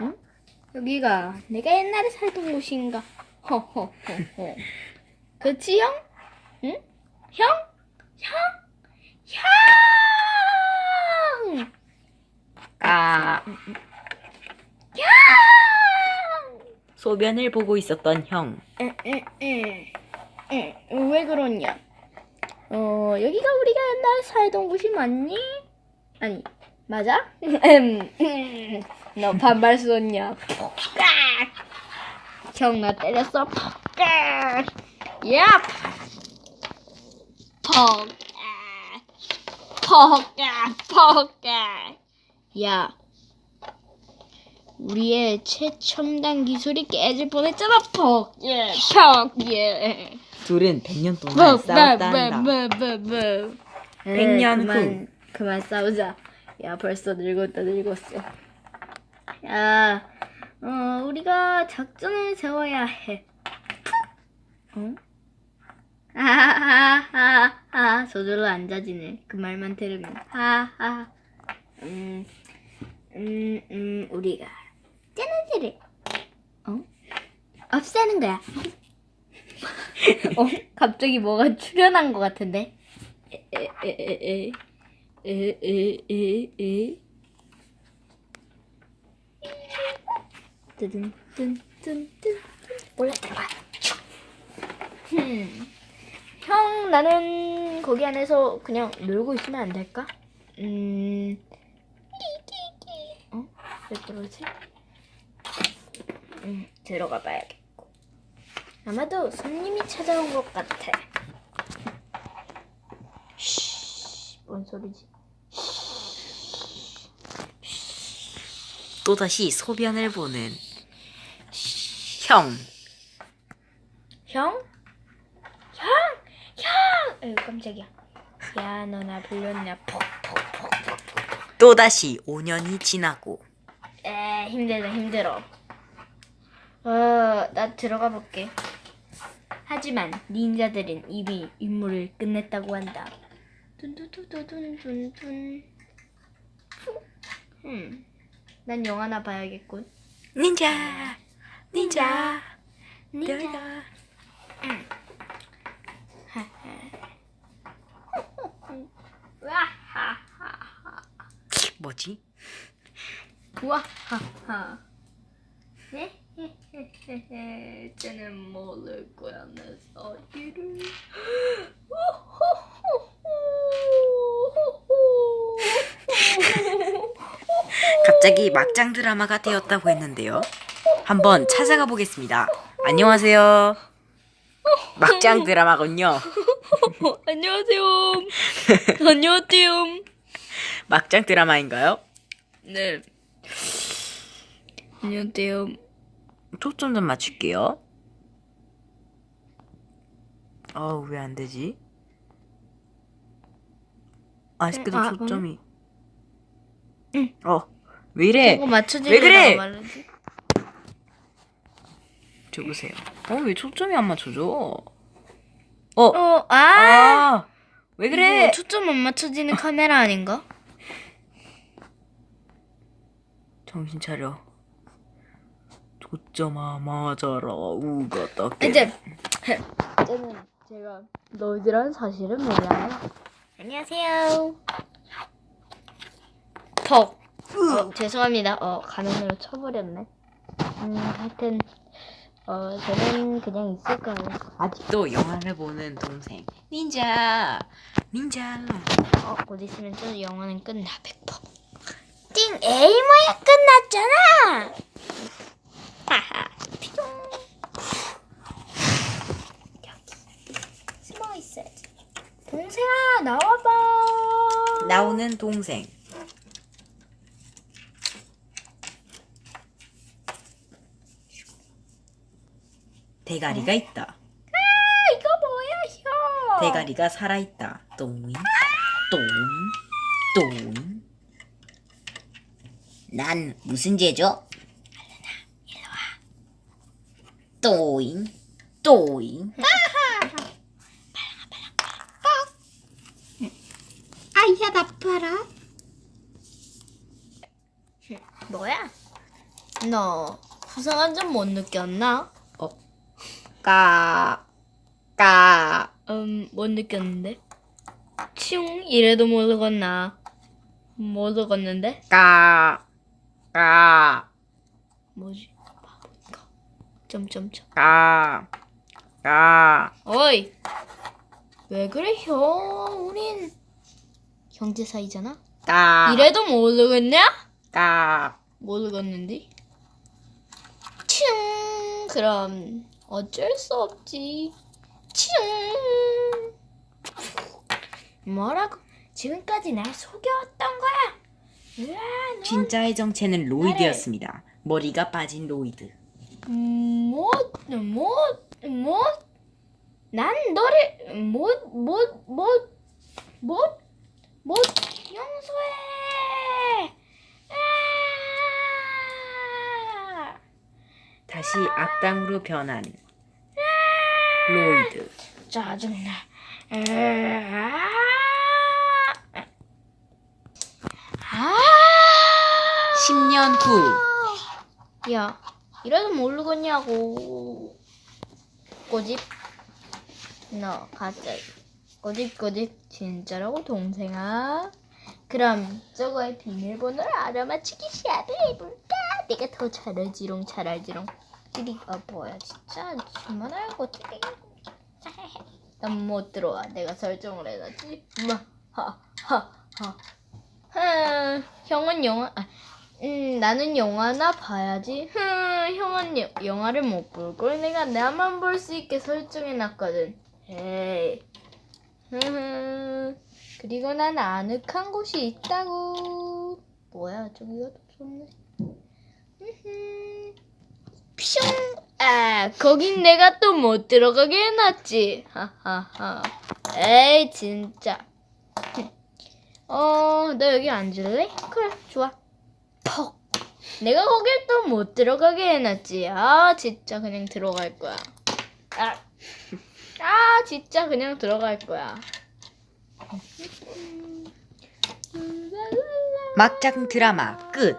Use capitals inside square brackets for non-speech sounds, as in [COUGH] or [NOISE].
응? 여기가 내가 옛날에 살던 곳인가? 허허허허. 그치 형? 응? 형? 형? 형! 아, 형! 소변을 보고 있었던 형. 응, 응, 응. 응, 왜 그러냐? 어, 여기가 우리가 옛날에 살던 곳이 맞니? 아니, 맞아? 음, 음. 너 반발 쏘냐? 형, 나 때렸어. 퍽! 야! 퍽! 퍽! 퍽! 야! 우리의 최첨단 기술이 깨질 뻔했잖아, 퍽! 예, 퍽! 예. 둘은 100년 동안 뭐, 싸웠다 뭐, 한다. 뭐, 뭐, 뭐. 백년 에이, 그만, 그만 싸우자. 야, 벌써 늙었다, 늙었어. 야, 어, 우리가 작전을 세워야 해. 어? 하하하하, 저절로 앉아지네. 그 말만 들으면. 하하. 음, 음, 음, 우리가 쟤네들을, 어? 없애는 거야. [LAUGHS] 어? 갑자기 뭐가 출현한 것 같은데? 에에에에 에 에 에 에 뜨든 뜬 뜬 뜬 올라가. 흠. 형 나는 거기 안에서 그냥 놀고 있으면 안 될까? 음. 어? 왜 그러지? 음, 들어가 봐야겠고. 아마도 손님이 찾아온 것 같아. 뭔 소리지? 또다시 소변을 보는 형. 형? 형! 형! 에이, 깜짝이야. 야, 너 나 불렀냐? 퍽퍽 퍽. 또다시 5년이 지나고 에, 힘들다, 힘들어. 어, 나 들어가 볼게. 하지만 닌자들은 이미 임무를 끝냈다고 한다. 둔두두두둔둔둔. 음, 난 영화나 봐야겠군. 닌자 닌자 닌자. 닌자 와하하하. 뭐지? 와하하. 네? [LAUGHS] 쟤는 모를 거야 내 사기를. 갑자기 막장 드라마가 되었다고 했는데요. 한번 찾아가 보겠습니다. 안녕하세요. 막장 [LAUGHS] 드라마군요. 안녕하세요. [LAUGHS] 안녕하세요. 막장 드라마인가요? 네. 안녕하세요. 초점 좀 맞출게요. 어우 왜 안 되지? 아직도 아, 초점이. 응. 어, 왜 이래? 맞춰주려고 왜 그래? 말하지? 저 보세요. 어, 왜 초점이 안 맞춰져? 어, 어, 아! 아, 왜 그래? 이거 초점 안 맞춰지는 [LAUGHS] 카메라 아닌가? 정신 차려. 초점아 맞아라 우가 딱. 이제 [LAUGHS] 이제는 제가 너희들은 사실은 몰라요. 안녕하세요. 퍽. 어, 죄송합니다. 어 가면으로 쳐버렸네. 음 하여튼 어 저는 그냥 있을 거예요. 아직도 영화를 보는 동생. 닌자, 닌자. 어, 곧 있으면 저 영화는 끝나 100%. 띵 에이 뭐야 끝났잖아. 하하. 피용. 여기 숨어 있어야지. 동생아 나와봐. 나오는 동생. 대가리가 있다. 아, 이거 뭐야 형? 대가리가 살아있다. 또잉, 또잉, 또잉. 난 무슨 죄죠? 또잉, 또잉. 아야 나빠라. 뭐야? 너 수상한 점 못 느꼈나? 어? 까, 까. 음, 못 느꼈는데. 치웅 이래도 모르겠나? 모르겠는데? 까, 까, 뭐지? 바보인가? 점점점. 까, 까. 어이! 왜 그래, 형? 우린 형제 사이잖아? 까, 이래도 모르겠냐? 까. 모르겠는데? 칭! 그럼 어쩔 수 없지. 칭! 뭐라고? 지금까지 날 속여왔던 거야? 으아, 너 진짜의 정체는 로이드였습니다. 머리가 빠진 로이드. 못, 못, 못, 난 너를 못, 못, 못, 못, 못 용서해. 아! 다시 악당으로 변한 로이드. 짜증나. 아! 아! 10년 후 야, 이래도 모르겠냐고. 꼬집. 너 갑자기 꼬집 꼬집 진짜라고 동생아. 그럼 저거의 비밀번호를 알아맞히기 시합을 해볼까? 내가 더 잘알지롱 잘알지롱. 이리 아 뭐야 진짜 그만하고 어떻게? 난못 들어와. 내가 설정을 해놨지. 하하하. 하. 형은 영화. 아, 음, 나는 영화나 봐야지. 흠, 형은 여- 영화를 못 볼 걸. 내가 나만 볼 수 있게 설정해놨거든. 에이. 흠, 그리고 난 아늑한 곳이 있다고. 뭐야, 저기가 더 좋네. 흠, 퓨. 아, 거긴 내가 또 못 들어가게 해놨지. 하하하. 에이, 진짜. 어, 너 여기 앉을래? 그래, 좋아. 퍽. 내가 거길 또 못 들어가게 해놨지. 아, 진짜 그냥 들어갈 거야. 아, 아 진짜 그냥 들어갈 거야. 막장 드라마 끝.